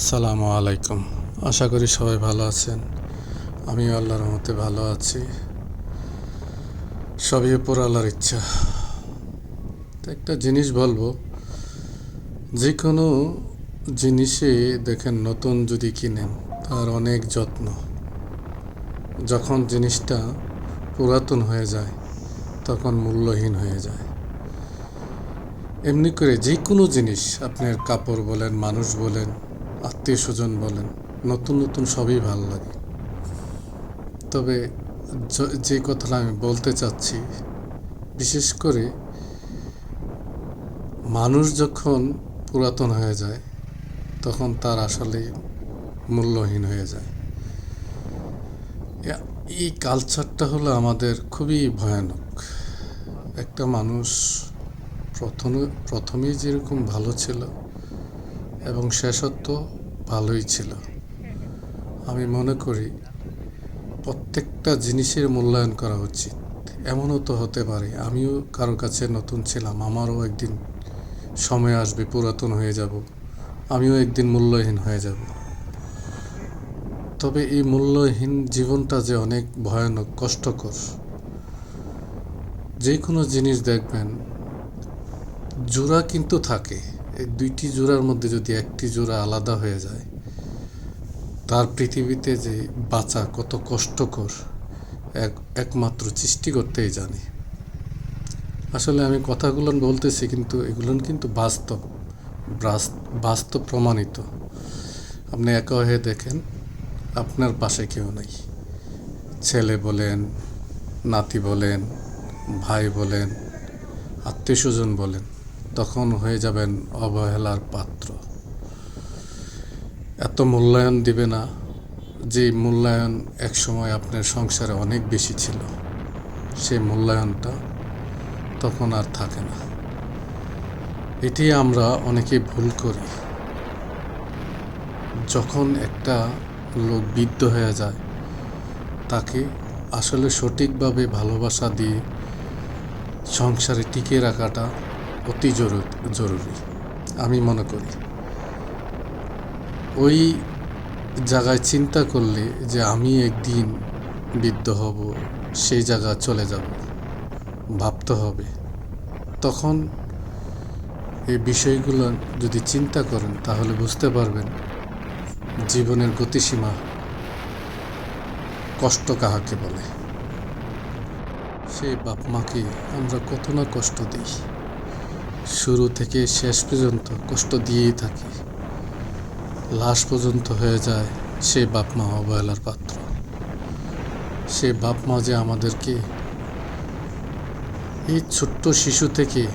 আসসালামু আলাইকুম। আশা করি সবাই ভালো আছেন। আমিও আল্লাহর মতে ভালো আছি। সবই উপর আল্লাহর ইচ্ছা। একটা জিনিস বলব যে কোনো জিনিসে দেখেন নতুন যদি কিনেন, তার অনেক যত্ন। যখন জিনিসটা পুরাতন হয়ে যায়, তখন মূল্যহীন হয়ে যায়। এমনি করে যে কোনো জিনিস, আপনার কাপড় বলেন, মানুষ বলেন আত্মীয় স্বজন বলেন, নতুন নতুন সবই ভালো লাগে। তবে যে কথাটা আমি বলতে চাচ্ছি, বিশেষ করে মানুষ যখন পুরাতন হয়ে যায়, তখন তার আসলে মূল্যহীন হয়ে যায়। এই কালচারটা হলো আমাদের খুবই ভয়ানক। একটা মানুষ প্রথমে, প্রথমেই যেরকম ভালো ছিল, এবং শেষত্ব ভালোই ছিল। আমি মনে করি প্রত্যেকটা জিনিসের মূল্যায়ন করা উচিত। এমনও তো হতে পারে, আমিও কারও কাছে নতুন ছিলাম, আমারও একদিন সময় আসবে, পুরাতন হয়ে যাব, আমিও একদিন মূল্যহীন হয়ে যাব। তবে এই মূল্যহীন জীবনটা যে অনেক ভয়ানক, কষ্টকর, যে কোনো জিনিস দেখবেন, জোড়া কিন্তু থাকে। এই দুইটি জোড়ার মধ্যে যদি একটি জোড়া আলাদা হয়ে যায় তার পৃথিবীতে যে বাঁচা কত কষ্টকর, এক, একমাত্র সৃষ্টিকর্তাই জানে। আসলে আমি কথাগুলো বলতেছি কিন্তু এগুলো কিন্তু বাস্তব বাস্তব প্রমাণিত। আপনি একা হয়ে দেখেন, আপনার পাশে কেউ নাই। ছেলে বলেন, নাতি বলেন, ভাই বলেন, আত্মীয় স্বজন বলেন, তখন হয়ে যাবেন অবহেলার পাত্র। এত মূল্যায়ন দিবে না যে মূল্যায়ন একসময় আপনার সংসারে অনেক বেশি ছিল। সেই মূল্যায়নটা তখন আর থাকে না। এটি আমরা অনেকে ভুল করি। যখন একটা লোক বৃদ্ধ হয়ে যায়, তাকে আসলে সঠিকভাবে ভালোবাসা দিয়ে সংসারে টিকে রাখাটা অতি জরু- জরুরি, আমি মনে করি। ওই জায়গায় চিন্তা করলে যে আমি একদিন বৃদ্ধ হব, সেই জায়গা চলে যাব, ভাবতে হবে। তখন এই বিষয়গুলো যদি চিন্তা করেন, তাহলে বুঝতে পারবেন জীবনের গতিসীমা কষ্ট কাহাকে বলে। সেই বাপ মাকে আমরা কত না কষ্ট দিই। শুরু থেকে শেষ পর্যন্ত কষ্ট দিয়েই থাকি। লাশ পর্যন্ত হয়ে যায় সে বাপ মা অবহেলার পাত্র। সে বাপ মা যে আমাদেরকে এই ছোট্ট শিশু থেকে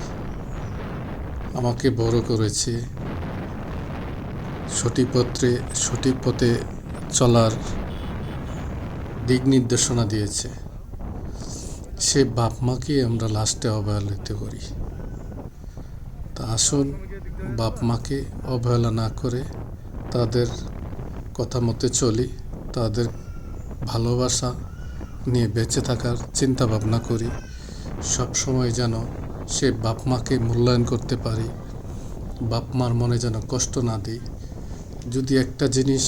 আমাকে বড় করেছে, সঠিক পত্রে সঠিক পথে চলার দিক নির্দেশনা দিয়েছে। সে বাপ মাকে আমরা লাস্টে অবহেলিত করি। তা আসুন বাপ মাকে অবহেলা না করে তাদের কথা মতে চলি, তাদের ভালোবাসা নিয়ে বেঁচে থাকার চিন্তা ভাবনা করি। সব সময় যেন সে বাপ মাকে মূল্যায়ন করতে পারি, বাপ মার মনে যেন কষ্ট না দিই। যদি একটা জিনিস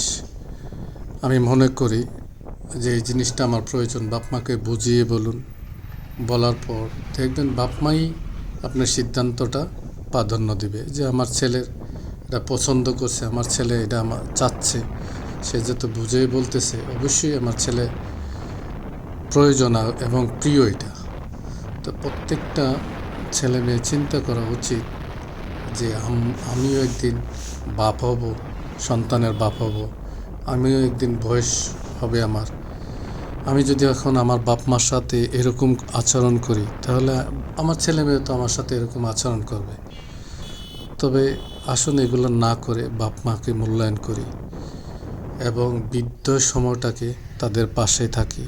আমি মনে করি যে এই জিনিসটা আমার প্রয়োজন, বাপ মাকে বুঝিয়ে বলুন। বলার পর দেখবেন বাপ মাই আপনার সিদ্ধান্তটা প্রাধান্য দিবে যে আমার ছেলের এটা পছন্দ করছে, আমার ছেলে এটা আমার চাচ্ছে, সে যেহেতু বুঝেই বলতেছে, অবশ্যই আমার ছেলে প্রয়োজন এবং প্রিয় এটা। তো প্রত্যেকটা ছেলে মেয়ে চিন্তা করা উচিত যে আমিও একদিন বাপ হব, সন্তানের বাপ হব, আমিও একদিন বয়স হবে আমার। আমি যদি এখন আমার বাপ মার সাথে এরকম আচরণ করি, তাহলে আমার ছেলে মেয়ে তো আমার সাথে এরকম আচরণ করবে। তবে আসুন এগুলো না করে বাপ মাকে মূল্যায়ন করি এবং বৃদ্ধ সময়টাকে তাদের পাশে থাকি।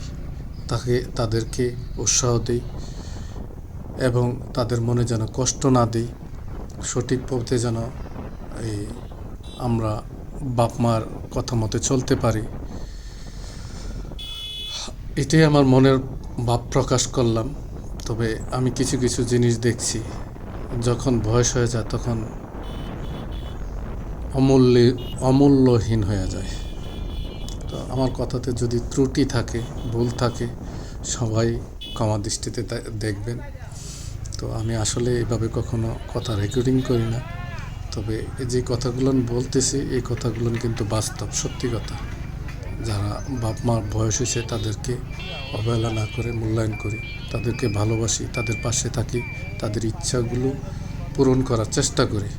তাকে, তাদেরকে উৎসাহ দিই এবং তাদের মনে যেন কষ্ট না দিই। সঠিক পথে যেন এই আমরা বাপ মার কথা মতে চলতে পারি। এটাই আমার মনের ভাব প্রকাশ করলাম। তবে আমি কিছু কিছু জিনিস দেখছি। যখন বয়স হয়ে যায় তখন অমূল্য, অমূল্যহীন হয়ে যায়। তো আমার কথাতে যদি ত্রুটি থাকে, ভুল থাকে, সবাই ক্ষমা দৃষ্টিতে দেখবেন। তো আমি আসলে এভাবে কখনো কথা রেকর্ডিং করি না। তবে যে কথাগুলো বলতেছি, এই কথাগুলো কিন্তু বাস্তব, সত্যি কথা। যারা বাপ মার বয়স হয়েছে তাদেরকে অবহেলা না করে মূল্যায়ন করি তাদেরকে ভালোবাসি তাদের পাশে থাকি তাদের ইচ্ছাগুলো পূরণ করার চেষ্টা করি।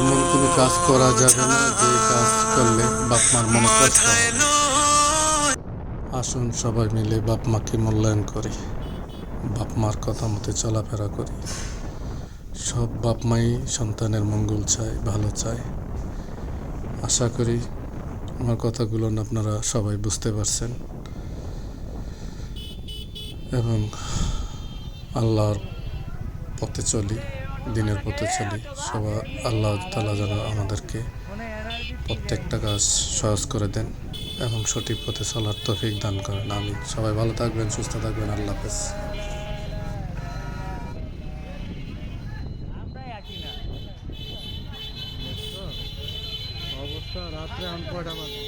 এমন কোনো কাজ করা যাবে না যে কাজ করলে বাপ মার মনে কষ্ট আসুন সবাই মিলে বাপ মাকে মূল্যায়ন করি বাপ মার কথা মতো চলাফেরা করি। সব বাপ মাই সন্তানের মঙ্গল চায় ভালো চায়। আশা করি আমার কথাগুলো আপনারা সবাই বুঝতে পারছেন। এবং আল্লাহর পথে চলি, দিনের পথে চলি। সবাই আল্লাহ তালা যেন আমাদেরকে প্রত্যেকটা কাজ সহজ করে দেন এবং সঠিক পথে চলার তফিক দান করেন। আমি সবাই ভালো থাকবেন, সুস্থ থাকবেন। আল্লাহ হাফেজ। অবস্থা রাত্রে এখন কয়টা বাজে?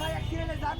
ভাই এক যান।